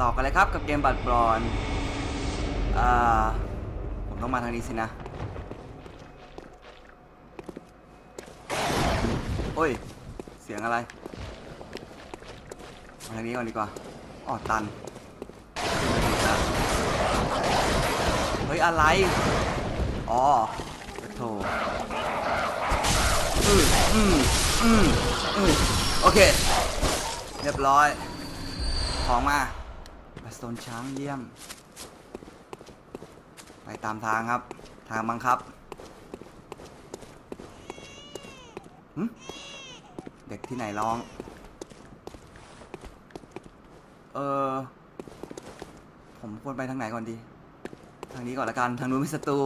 ต่อกันเลยครับกับเกมบัตรบอลอ่า ผมต้องมาทางนี้สินะ โอ้ย เสียงอะไรมาทางนี้ก่อนดีกว่าอ๋อตัน เฮ้ย อะไร อ๋อโถอืมอืมอืมอืมโอเค เรียบร้อย ของมา โตนช้างเยี่ยม ไปตามทางครับ ทางบังคับเด็กที่ไหนร้อง เออ ผมควรไปทางไหนก่อนดี ทางนี้ก่อนละกัน ทางนู้นมีศัตรู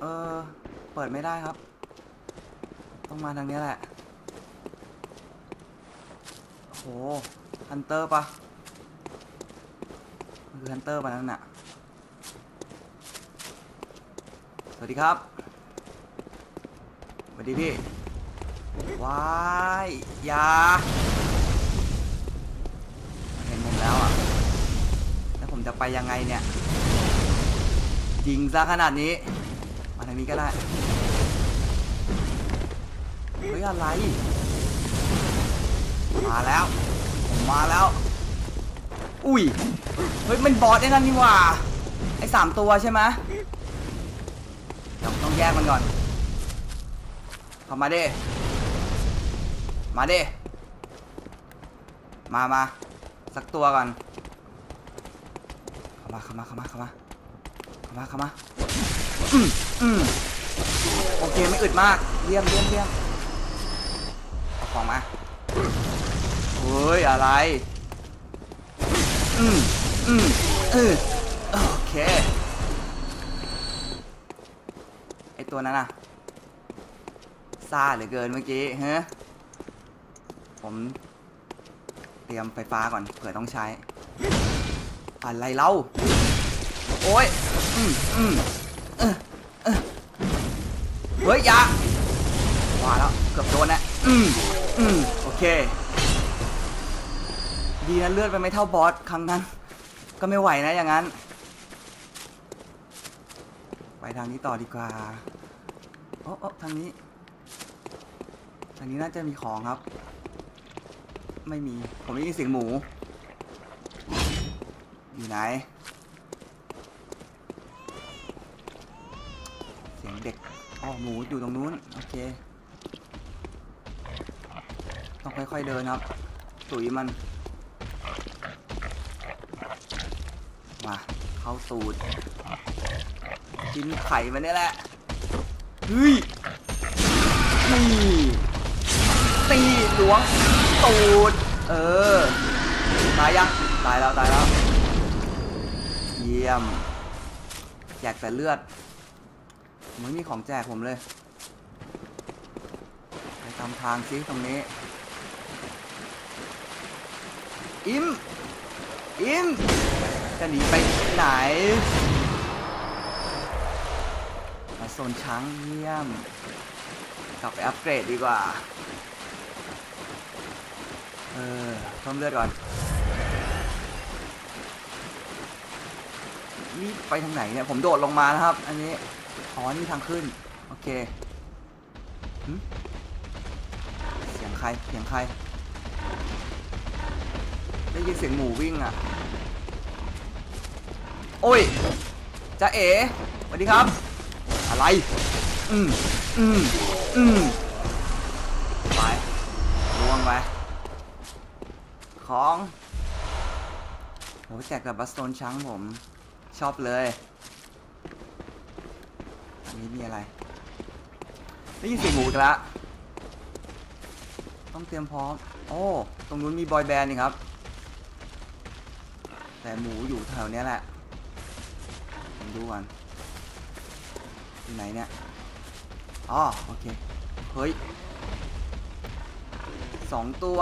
เออ เปิดไม่ได้ครับ ต้องมาทางนี้แหละ โหฮันเตอร์ปะมันคือฮันเตอร์ปะนั่นน่ะ สวัสดีครับ สวัสดีพี่ ว้ายยาเห็นผมแล้วอะ แล้วผมจะไปยังไงเนี่ยยิงซะขนาดนี้ มาทางนี้ก็ได้ เฮ้ยอะไร มาแล้ว มาแล้ว อุ้ย เฮ้ย มันบอสไอ้นั่นนี่หว่า ไอ้สามตัวใช่ไหมต้องแยกมันก่อนเข้ามาเด้มาเด้มามาสักตัวก่อนเข้ามาเข้ามาเข้ามาเข้ามาเข้ามาเข้ามาอืมอืมโอเคไม่อึดมากเยี่ยมเยี่ยมเยี่ยมเอาของมา เฮ้ย อะไร อืมอืมเออโอเค ไอตัวนั้นน่ะซาเหลือเกินเมื่อกี้เฮะผมเตรียมไฟฟ้าก่อนเผื่อต้องใช้ อะไรเล่า โอ้ย อืมอืมเออเออเฮ้ย อยาว่าแล้ว เกือบโดนแล้วอืมอืมโอเค ดีนะเลือดไปไม่เท่าบอสครั้งนั้น ก็ไม่ไหวนะอย่างนั้น ไปทางนี้ต่อดีกว่าโอ้โอ้ทางนี้ ทางนี้น่าจะมีของครับ ไม่มี ผมได้ยินเสียงหมู อยู่ไหน เสียงเด็กอ๋อหมูอยู่ตรงนู้น โอเค ต้องค่อยๆเดินครับ ตุ๋ยมัน มาเข้าตูดกินไข่มันนี่แหละเฮ้ยนี่ตีหลวงตูดเออตายยังตายแล้วตายแล้ว เยี่ยมแจกแต่เลือดมไม่มีของแจกผมเลยไปตามทางซิตรงนี้ อิมอิม จะหนีไปไหนมาโซนช้างเยี่ยม กลับไปอัปเกรดดีกว่า เออเพิ่มเลือดก่อนนี่ไปทางไหนเนี่ย ผมโดดลงมานะครับ อันนี้ อ๋อ นี่ทางขึ้น โอเคหึเสียงใคร เสียงใคร ได้ยินเสียงหมูวิ่งอะ โอ้ยจะเอ๋สวัสดีครับ อะไร อืมอืมอืมไปล่วงไป ของโหแจกกับบัสโตนช้างผม ชอบเลย อันนี้มีอะไรได้ยินเสียงหมูอีกแล้วต้องเตรียมพร้อม โอ้ ตรงนู้นมีบอยแบนด์นี่ครับ แต่หมูอยู่แถวนี้แหละ ดูก่อนที่ไหนเนี่ยอ๋อโอเค เฮ้ยสองตัว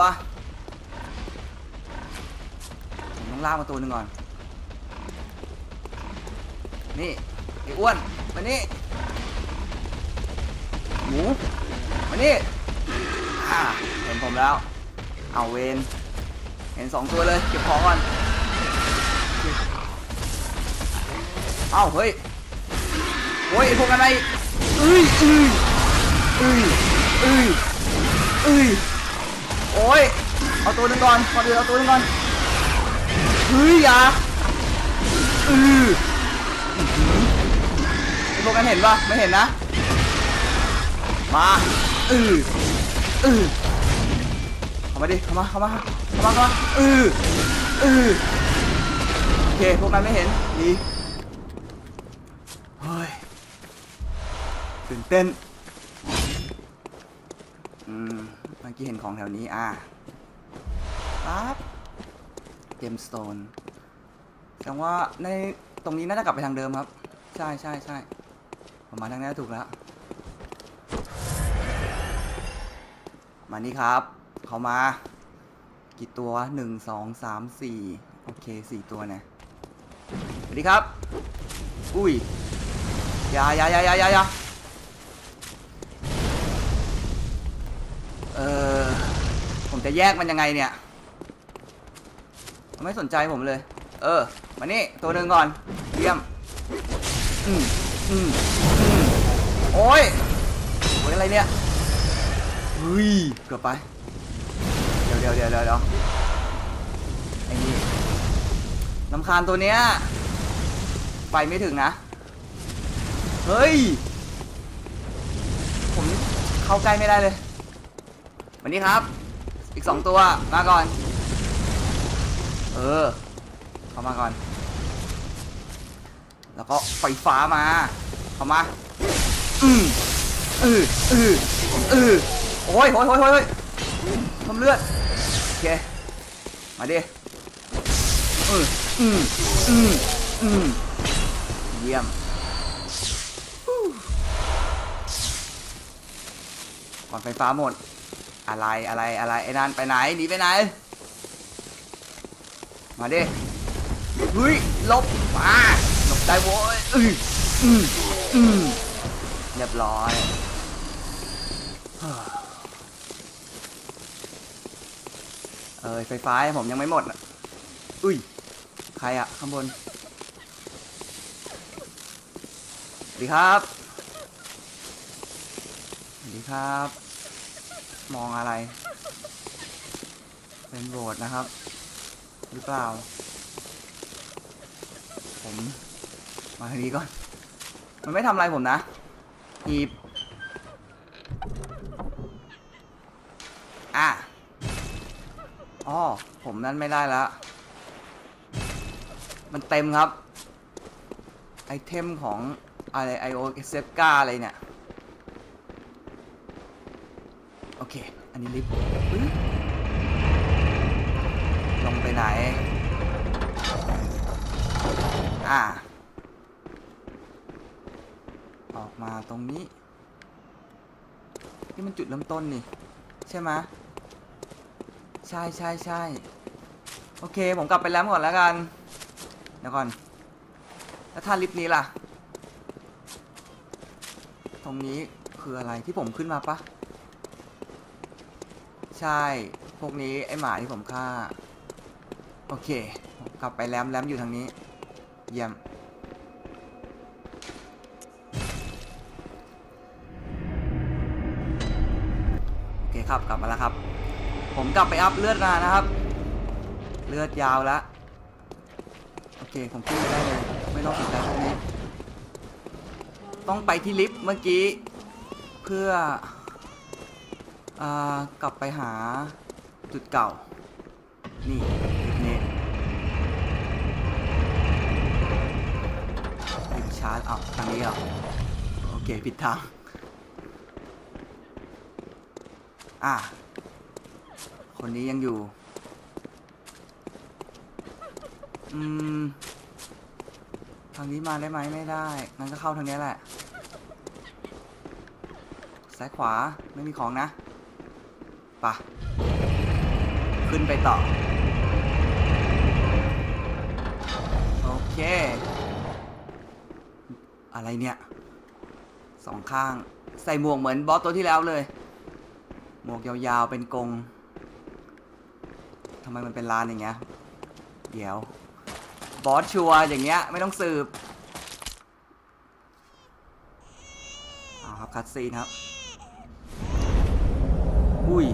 ผมต้องล่ามาตัวหนึ่งก่อน นี่ไอ้อ้วนมานี่หมูมานี่อ่าเห็นผมแล้ว เอาเวนเห็นสองตัวเลย เก็บของก่อน เอ้าเฮ้ยโอ้ยพวกอะไรเอ้ยเอ้ยเอ้ยเอ้ยเอ้ยโอ้ยเอาตัวหนึงก่อนก่อนอื่นเอาตัวหนึงก่อนเฮ้ยอย่าเออไอ้พวกนั้นเห็นปะไม่เห็นนะมาเออเออเข้ามาดิเข้ามาเข้ามาเข้ามาเข้ามาเออเออโอเคพวกนั้นไม่เห็นดี เฮ้ย ตื่นเต้น อืม เมื่อกี้เห็นของแถวนี้ อะปั๊บเกมสโตนแสดงว่าในตรงนี้น่าจะกลับไปทางเดิมครับ ใช่ใช่ใช่ผมมาทางนี้ถูกแล้ว มานี่ครับ เขามา กี่ตัวหนึ่งสองสามสี่โอเคสี่ตัวเนี่ยสวัสดีครับ อุ้ยอยายาอยายาอยายา เออผมจะแยกมันยังไงเนี่ยมันไม่สนใจผมเลย เออ มานี่ ตัวหนึ่งก่อนเยี่ยม อืมอืมอืมโอ้ยโอ้ยอะไรเนี่ยเฮ้ยเกือบไป เดี๋ยวเดี๋ยวเดี๋ยวเดี๋ยวเดี๋ยวไอ้นี่ลำคาญตัวเนี้ย ไปไม่ถึงนะ เฮ้ย ผมเข้าใกล้ไม่ได้เลย วันนี้ครับ อีกสองตัว มาก่อน เออ เข้ามาก่อน แล้วก็ไฟฟ้ามา เข้ามา อืมอืออืออือโอ้ยโอ้ยโอ้ยโอ้ยทำเลือด โอเค มาดิ อืออืมอืมอืมเยี่ยมก่อนไฟฟ้าหมด อะไรอะไรอะไรไอ้นั่นไปไหนหนีไปไหน มาดิเฮ้ยลบมาลบได้โว้ยอืออืมอืมเรียบร้อยเออไฟฟ้าผมยังไม่หมดอะอุ้ยใครอะข้างบนสวัสดีครับสวัสดีครับ มองอะไร เป็นโบสถ์นะครับ หรือเปล่า ผมมาทางนี้ก่อน มันไม่ทำอะไรผมนะหีบอะอ๋อผมนั่นไม่ได้แล้ว มันเต็มครับ ไอเทมของอะไร IO s e p ก้าอะไรเนี่ย โอเค อันนี้ลิฟต์ลงไปไหน อ่า ออกมาตรงนี้ นี่มันจุดเริ่มต้นนี่ ใช่ไหมใช่ใช่ใช่โอเค ผมกลับไปแล้วก่อนแล้วกัน เดี๋ยวก่อน แล้วถ้าลิฟต์นี้ล่ะ ตรงนี้คืออะไรที่ผมขึ้นมาปะ ใช่ พวกนี้ไอหมาที่ผมฆ่า โอเค กลับไปแลมแลมอยู่ทางนี้ เยี่ยม โอเคครับ กลับมาแล้วครับ ผมกลับไปอัพเลือดมานะครับ เลือดยาวแล้ว โอเค ผมขึ้นไปได้เลย ไม่ต้องสนใจพวกนี้ ต้องไปที่ลิฟต์เมื่อกี้ เพื่อ อากลับไปหาจุดเก่า นี่ลิฟต์นี้ลิฟต์ชาร์จอ้าวทางนี้เหรอโอเคผิดทาง อะ คนนี้ยังอยู่ อืม ทางนี้มาได้ไหมไม่ได้ งั้นก็เข้าทางนี้แหละ ซ้ายขวาไม่มีของนะ ขึ้นไปต่อ โอเค อะไรเนี่ยสองข้าง ใส่หมวกเหมือนบอสตัวที่แล้วเลย หมวกยาวๆเป็นกรงทำไมมันเป็นลานอย่างเงี้ย เดี๋ยว บอสชัวอย่างเงี้ย ไม่ต้องสืบเอาครับคัดซีนครับ อุ้ย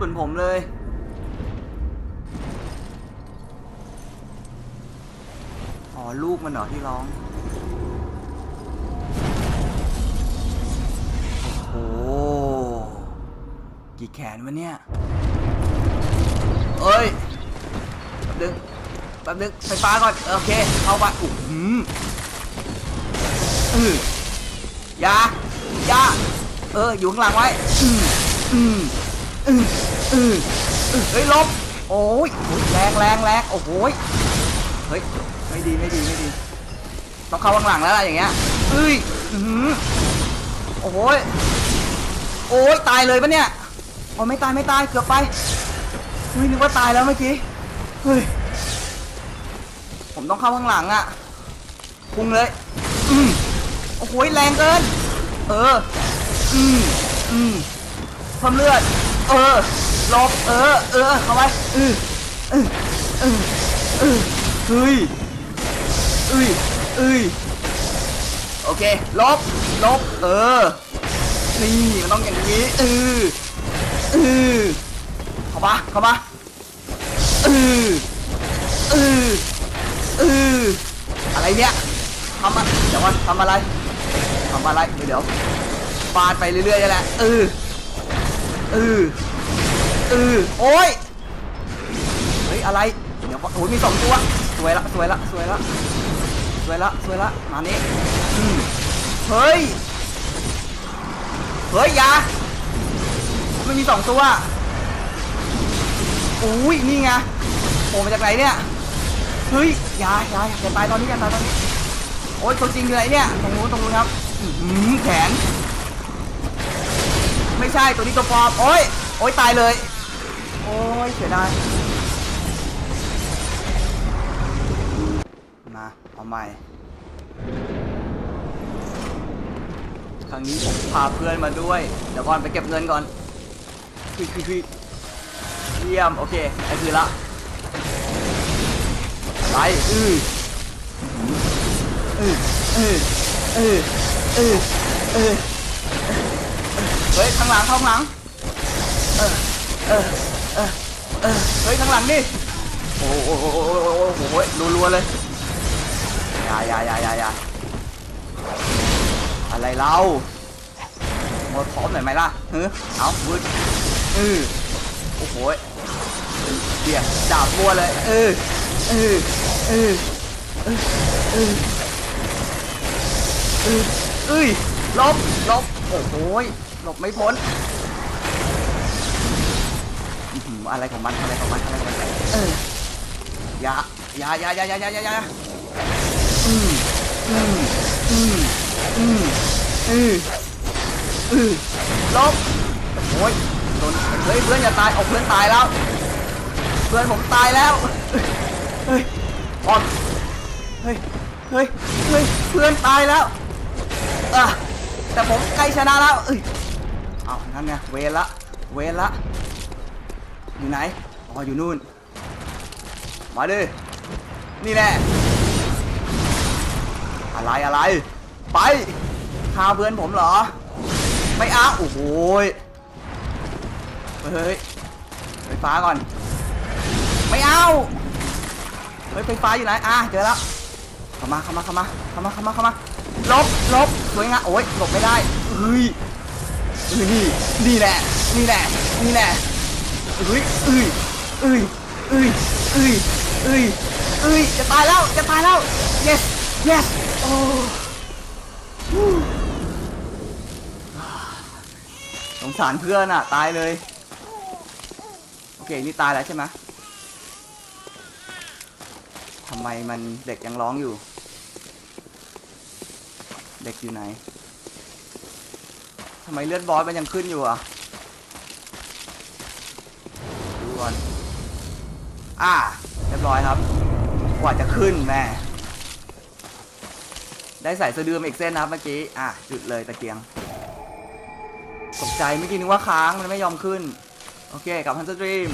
เหมือนผมเลย อ๋อ ลูกมันเหรอที่ร้อง โอ้โห กี่แขนวะเนี่ย เอ้ย แป๊บนึง แป๊บนึง ไฟฟ้าก่อน โอเคเข้าไปอุ้หืมอืออยาอยาเออ อยู่ข้างหลังไว้ อืมอืม อืมอืมอืมเฮ้ยลบโอ้ยโอ้ยแรงแรงแรงโอ้โหยเฮ้ยไม่ดีไม่ดีไม่ดีต้องเข้าข้างหลังแล้วล่ะอย่างเงี้ยเอ้ยอือหือโอ้โหยโอ้ยตายเลยปะเนี่ยโอ้ไม่ตายไม่ตายเกือบไปเฮ้ยนึกว่าตายแล้วเมื่อกี้เฮ้ยผมต้องเข้าข้างหลังอะพุ่งเลยอืมโอ้โหแรงเกิน เออ อืมอืมเพิ่มเลือด เออหลบเออ เออ เข้าไปเออเออเออเออเฮ้ยเอ้ยเอ้ยโอเค ลบ ลบ เออ นี่มันต้องอย่างนี้เออเออเข้ามาเข้ามาเออเออเอออะไรเนี่ยทำอะเดี๋ยวก่อนทำอะไรทำอะไร เดี๋ยวเดี๋ยวฟาดไปเรื่อยๆนี่แหละเออ เออเออโอ้ยเฮ้ยอะไรเดี๋ยวโอ้ยมีสองตัวสวยละสวยละสวยละสวยละสวยละมานี่อืมเฮ้ยเฮ้ยยามันมีสองตัวอุ้ยนี่ไงโผล่มาจากไหนเนี่ยเฮ้ยยายาอย่าตายตอนนี้อย่าตายตอนนี้โอ๊ยตัวจริงอยู่ไหนเนี่ยตรงนู้นตรงนู้นครับแขน ไม่ใช่ตัวนี้ตัวปลอมโอ๊ยโอ๊ยตายเลย โอ๊ยเสียดายมาเอาใหม่ ครั้งนี้ผมพาเพื่อนมาด้วยเดี๋ยวก่อนไปเก็บเงินก่อนคือคือคือเยี่ยม โอเคไอ้คือละไปอืออืออืออืออืออือ เฮ้ยข้างหลังข้างหลัง เออ เออ เออ เออ เฮ้ยข้างหลังนี่ โอ้โหโอ้โหโอ้โหโอ้โหรัวๆเลยอย่าอย่าอย่าอย่าอย่าอะไรเล่าโมดพร้อมหน่อยไหมล่ะเฮ้ยเอาวืดอือโอ้โหเดี๋ยวดาบบัวเลย เออ เออ เออ เออ เออ เอ้ยลบลบโอ้โห หลบไม่พ้นอะไรของมันอะไรของมันอะไรของมันเออยายายายายายายาอย่าอืมอืมอืมอืมอืมอืมลบโอ้ยโดนเฮ้ยเพื่อนอย่าตายเอาเพื่อนตายแล้ว เพื่อนผมตายแล้วเฮ้ยออนเฮ้ยเฮ้ยเฮ้ยเพื่อนตายแล้วอะแต่ผมใกล้ชนะแล้วเอ้ย เอานั่นไงเวละ เวละ อยู่ไหน อ๋อ อยู่นู่น มาดิ นี่แน่อะไรอะไร ไปฆ่าเพื่อนผมเหรอ ไม่เอาโอ้โหยเฮ้ยไฟฟ้าก่อน ไม่เอาเฮ้ยไฟฟ้าอยู่ไหน อะ เจอแล้วเข้ามาเข้ามาเข้ามาเข้ามาเข้ามาเข้ามาลบลบสวยงามโอ้ยหลบไม่ได้เฮ้ย เฮ้ยนี่นี่แหละนี่แหละนี่แหละเฮ้ยเอ้ยเอ้ยเอ้ยเอ้ยเอ้ยเอ้ยจะตายแล้วจะตายแล้ว yes yes โอ้สงสารเพื่อนอะ ตายเลย โอเคนี่ตายแล้วใช่ไหมทำไมมันเด็กยังร้องอยู่ เด็กอยู่ไหนำไมเลือดบอสมันยังขึ้นอยู่อะดูก่อนอ่าเรียบร้อยครับ กว่าจะขึ้นแม่ได้ใส่สะดือมอีกเส้นนะครับเมื่อกี้ อะ จุดเลยตะเกียง ตกใจเมื่อกี้นึกว่าค้างมันไม่ยอมขึ้น โอเค กับฮันสตรีม